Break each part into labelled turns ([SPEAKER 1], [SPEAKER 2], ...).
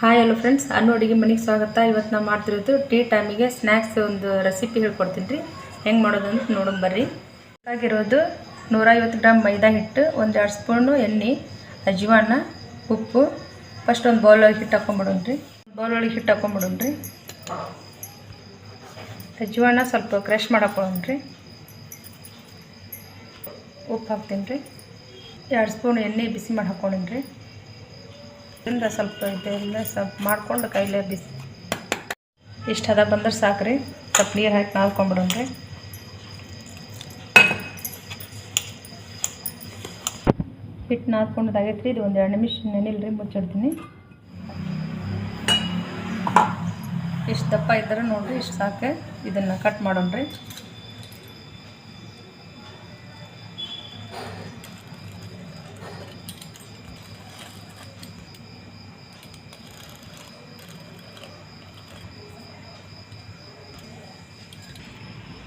[SPEAKER 1] Hi hello friends ಅನ್ನು ಅಡುಗೆ ಮನೆಗೆ ಸ್ವಾಗತ. ಇವತ್ತು ನಾವು ಮಾಡ್ತಿರೋದು ಟೀ ಟೈಮಿಗೆ ಸ್ನ್ಯಾಕ್ಸ್ ಒಂದು ರೆಸಿಪಿ ಹೇಳ್ಕೊಡ್ತೀನಿ ರೀ. ಹೆಂಗೆ ಮಾಡೋದು ಅಂತ ನೋಡೋಣ ಬರ್ರಿ. ಆಗಿರೋದು ನೂರೈವತ್ತು ಗ್ರಾಮ್ ಮೈದಾ ಹಿಟ್ಟು ಒಂದು ಎರಡು ಸ್ಪೂನು ಎಣ್ಣೆ, ಅಜ್ವಾನ, ಉಪ್ಪು ಫಸ್ಟ್ ಒಂದು ಬೌಲ್ ಒಳಗೆ ಹಿಟ್ಟು ಹಾಕೊಂಬಿಡೋಣ ರೀ. ಬೌಲ್ ಒಳಗೆ ಹಿಟ್ಟು ಹಾಕೊಂಬಿಡೋಣ ರೀ. ಅಜ್ವಾನ ಸ್ವಲ್ಪ ಕ್ರಶ್ ಮಾಡಾಕೊಳ್ಳೋಣ ರೀ. ಉಪ್ಪು ಹಾಕ್ತೀನಿ ರೀ. ಎರಡು ಸ್ಪೂನ್ ಎಣ್ಣೆ ಬಿಸಿ ಮಾಡಿ ಹಾಕೊಂಡೀನಿ ರೀ. ಇಂದ ಸ್ವಲ್ಪ ಇದೆಲ್ಲ ಸ್ವಲ್ಪ ಮಾಡ್ಕೊಂಡು ಕೈಲೇ ಬಿಸಿ. ಇಷ್ಟು ಹದ ಬಂದ್ರೆ ಸಾಕು ರೀ ಸ್ವಲ್ಪ ನೀರು ಹಾಕಿ ನಾದ್ಕೊಂಬಿಡೋಣ್ರಿ. ಹಿಟ್ಟು ನಾದ್ಕೊಂಡದಾಗೈತೆ ರೀ ಇದು ಒಂದು ಎರಡು ನಿಮಿಷ ನೆನಿಲ್ರಿ, ಮುಚ್ಚಿಡ್ತೀನಿ. ಇಷ್ಟು ದಪ್ಪ ಇದ್ದರೆ ನೋಡಿರಿ, ಇಷ್ಟು ಸಾಕು. ಇದನ್ನು ಕಟ್ ಮಾಡೋಣ್ರಿ.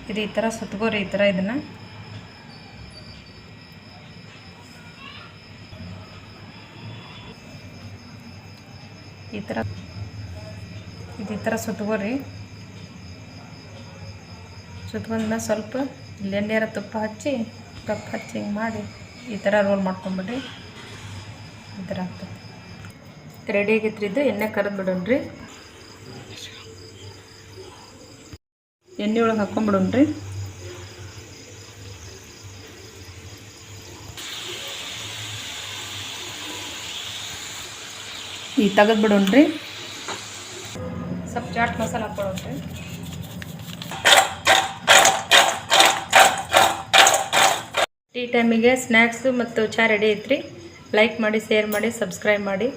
[SPEAKER 1] ಇದು ಈ ಥರ ಸುತ್ತಗೋರಿ ಈ ಥರ ಇದನ್ನು. ಈ ಥರ, ಇದು ಈ ಥರ ಸುತ್ತಗೋರಿ ಸುತ್ಕೊಂಡ್ಮೇಲೆ ಸ್ವಲ್ಪ ಇಲ್ಲಿ ಎಣ್ಣೆರ ತುಪ್ಪ ಹಚ್ಚಿ ತುಪ್ಪ ಹಚ್ಚಿ ಹಿಂಗೆ ಮಾಡಿ ಈ ಥರ ರೋಲ್ ಮಾಡ್ಕೊಂಬಿಡ್ರಿ. ಈ ಥರ ಆಗ್ತದೆ. ರೆಡಿ ಆಗೈತ್ರಿ ಇದು? ಎಣ್ಣೆ ಕರೆದು ಬಿಡೋಣ್ರಿ ಎಣ್ಣೆ ಒಳಗೆ ಹಾಕ್ಕೊಂಬಿಡೋಣ್ರಿ ಈ ತೆಗೆದು ಬಿಡೋಣ್ರಿ ಸ್ವಲ್ಪ ಚಾಟ್ ಮಸಾಲ ಹಾಕ್ಕೊಳೋಣ್ರಿ ಟೀ ಟೈಮಿಗೆ ಸ್ನ್ಯಾಕ್ಸು ಮತ್ತು ಚಹಾ ರೆಡಿ ಐತ್ರಿ. ಲೈಕ್ ಮಾಡಿ, ಶೇರ್ ಮಾಡಿ, ಸಬ್ಸ್ಕ್ರೈಬ್ ಮಾಡಿ.